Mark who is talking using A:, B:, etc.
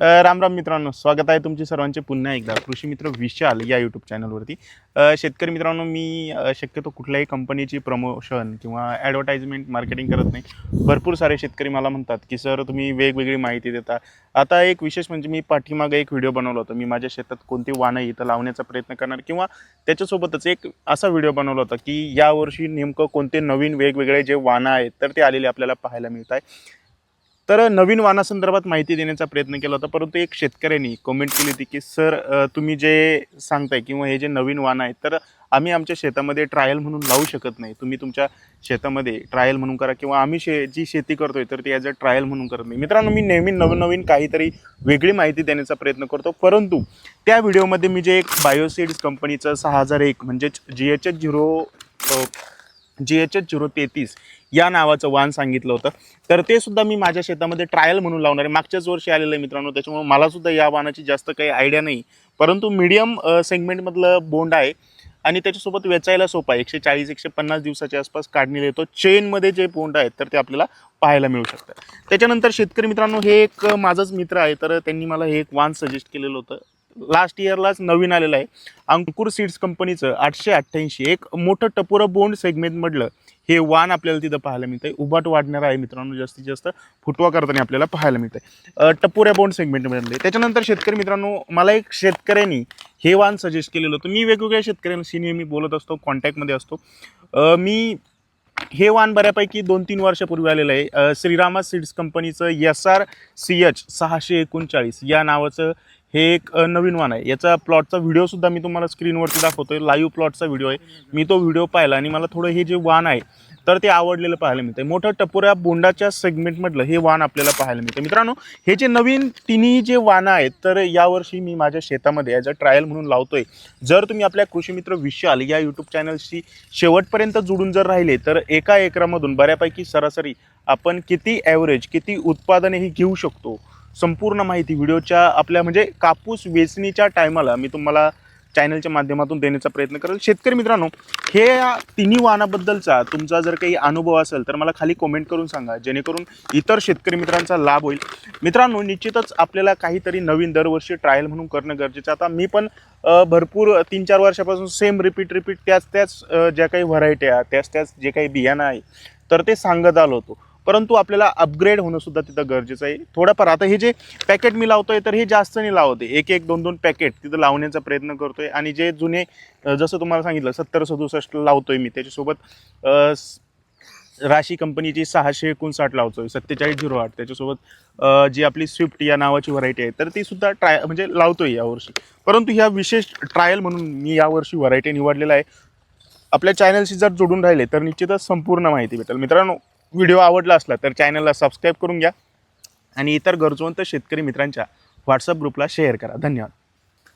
A: राम राम मित्रांनो स्वागत आहे तुमचे सर्वांचे पुन्हा एकदा कृषी मित्र विशाल या यूट्यूब चॅनलवरती शेतकरी मित्रांनो मी शक्यतो कुठल्याही कंपनीची प्रमोशन किंवा ॲडव्हर्टाइजमेंट मार्केटिंग करत नाही. भरपूर सारे शेतकरी मला म्हणतात की सर तुम्ही वेगवेगळी माहिती देता. आता एक विशेष म्हणजे मी पाठीमागे एक व्हिडिओ बनवला होता. मी माझ्या शेतात कोणती वाणं इथं लावण्याचा प्रयत्न करणार किंवा त्याच्यासोबतच एक असा व्हिडिओ बनवला होता की यावर्षी नेमकं कोणते नवीन वेगवेगळे जे वाणं आहेत तर ते आलेले आपल्याला पाहायला मिळत आहे तर नवीन वाहनासंदर्भात माहिती देण्याचा प्रयत्न केला होता परंतु एक शेतकऱ्यांनी कमेंट केली होती की सर तुम्ही जे सांगताय किंवा हे जे नवीन वाण आहेत तर आम्ही आमच्या शेतामध्ये ट्रायल म्हणून लावू शकत नाही. तुम्ही तुमच्या शेतामध्ये ट्रायल म्हणून करा किंवा आम्ही शे जी शेती करतोय तर ती ॲज अ ट्रायल म्हणून करत नाही. मित्रांनो मी नेहमी नवनवीन काहीतरी वेगळी माहिती देण्याचा प्रयत्न करतो परंतु त्या व्हिडिओमध्ये मी जे एक बायोसिड्स कंपनीचं सहा हजार एक म्हणजेच G H H zero G H H zero तेहतीस या नावाचं वाण सांगितलं होतं. तर ते सुद्धा मी माझ्या शेतामध्ये ट्रायल म्हणून लावणार आहे. मागच्याच वर्षी आलेलं आहे मित्रांनो त्याच्यामुळे मला सुद्धा या वाणाची जास्त काही आयडिया नाही. परंतु मीडियम सेगमेंटमधलं बोंड आहे आणि त्याच्यासोबत वेचायला सोपं आहे. एकशे चाळीस एकशे पन्नास दिवसाच्या आसपास काढणी येतो. चेनमध्ये जे बोंड आहेत तर ते आपल्याला पाहायला मिळू शकतं. त्याच्यानंतर शेतकरी मित्रांनो हे एक माझाच मित्र आहे. तर त्यांनी मला हे एक वाण सजेस्ट केलेलं होतं. लास्ट इयरलाच नवीन आलेलं आहे. अंकुर सीड्स कंपनीचं आठशे अठ्ठ्याऐंशी एक मोठं टपोरं बोंड सेगमेंटमधलं हे वाण आपल्याला तिथं पाहायला मिळतं आहे उबाट वाढणार आहे मित्रांनो जास्तीत जास्त फुटवा करताना आपल्याला पाहायला मिळतंय. टपोऱ्या बोंड सेगमेंटमध्ये त्याच्यानंतर शेतकरी मित्रांनो मला एक शेतकऱ्यांनी हे वाण सजेस्ट केलेलं होतं. मी वेगवेगळ्या शेतकऱ्यांशी नेहमी बोलत असतो कॉन्टॅक्टमध्ये असतो. मी हे वाण बऱ्यापैकी दोन तीन वर्षापूर्वी आलेलं आहे. श्रीरामा सीड्स कंपनीचं एस आर सी एच सहाशे एकोणचाळीस या नावाचं हे एक नवीन वाण आहे. याचा प्लॉटचा व्हिडिओसुद्धा मी तुम्हाला स्क्रीनवरती दाखवतो आहे लाईव्ह प्लॉटचा व्हिडिओ आहे. मी तो व्हिडिओ पाहिला आणि मला थोडं हे जे वाण आहे तर ते आवडलेलं पाहायला मिळतं मोठं टपोऱ्या बोंडाच्या सेगमेंटमधलं हे वाण आपल्याला पाहायला मिळतं मित्रांनो हे जे नवीन तिन्ही जे वाणं आहेत तर यावर्षी मी माझ्या शेतामध्ये ॲज अ ट्रायल म्हणून लावतोय. जर तुम्ही आपल्या कृषी मित्र विशाल या यूट्यूब चॅनलशी शेवटपर्यंत जुडून जर राहिले तर एका एकरामधून बऱ्यापैकी सरासरी आपण किती ॲव्हरेज किती उत्पादने ही घेऊ शकतो. संपूर्ण माहिती व्हिडिओच्या आपल्या म्हणजे कापूस वेचणीच्या टायमाला मी तुम्हाला चॅनलच्या माध्यमातून देण्याचा प्रयत्न करेल. शेतकरी मित्रांनो हे या तिन्ही वाहनाबद्दलचा तुमचा जर काही अनुभव असेल तर मला खाली कमेंट करून सांगा जेणेकरून इतर शेतकरी मित्रांचा लाभ होईल. मित्रांनो निश्चितच आपल्याला काहीतरी नवीन दरवर्षी ट्रायल म्हणून करणं गरजेचं आता मी पण भरपूर तीन चार वर्षापासून सेम रिपीट रिपीट त्याच त्याच ज्या काही व्हरायटी त्याच त्याच जे काही बियाणं आहे तर ते सांगत आलो होतो. परंतु आपल्याला अपग्रेड होणं सुद्धा तिथं गरजेचं आहे. थोडंफार आता हे जे पॅकेट मी लावतोय तर हे जास्त नाही लावते एक एक दोन दोन पॅकेट तिथं लावण्याचा प्रयत्न करतोय. आणि जे जुने जसं तुम्हाला सांगितलं सत्तर सदुसष्ट लावतोय मी. त्याच्यासोबत राशी कंपनीची सहाशे एकोणसाठ लावतोय. सत्तेचाळीस झिरो आठ. त्याच्यासोबत जी आपली स्विफ्ट या नावाची व्हरायटी आहे तर ती सुद्धा ट्राय म्हणजे लावतोय यावर्षी परंतु ह्या विशेष ट्रायल म्हणून मी यावर्षी व्हरायटी निवडलेला आहे. आपल्या चॅनलशी जर जोडून राहिले तर निश्चितच संपूर्ण माहिती भेटेल. मित्रांनो व्हिडिओ आवडला असला तर चॅनलला सबस्क्राईब करून घ्या. आणि इतर गरजवंत शेतकरी मित्रांच्या व्हॉट्सअप ग्रुपला शेअर करा. धन्यवाद.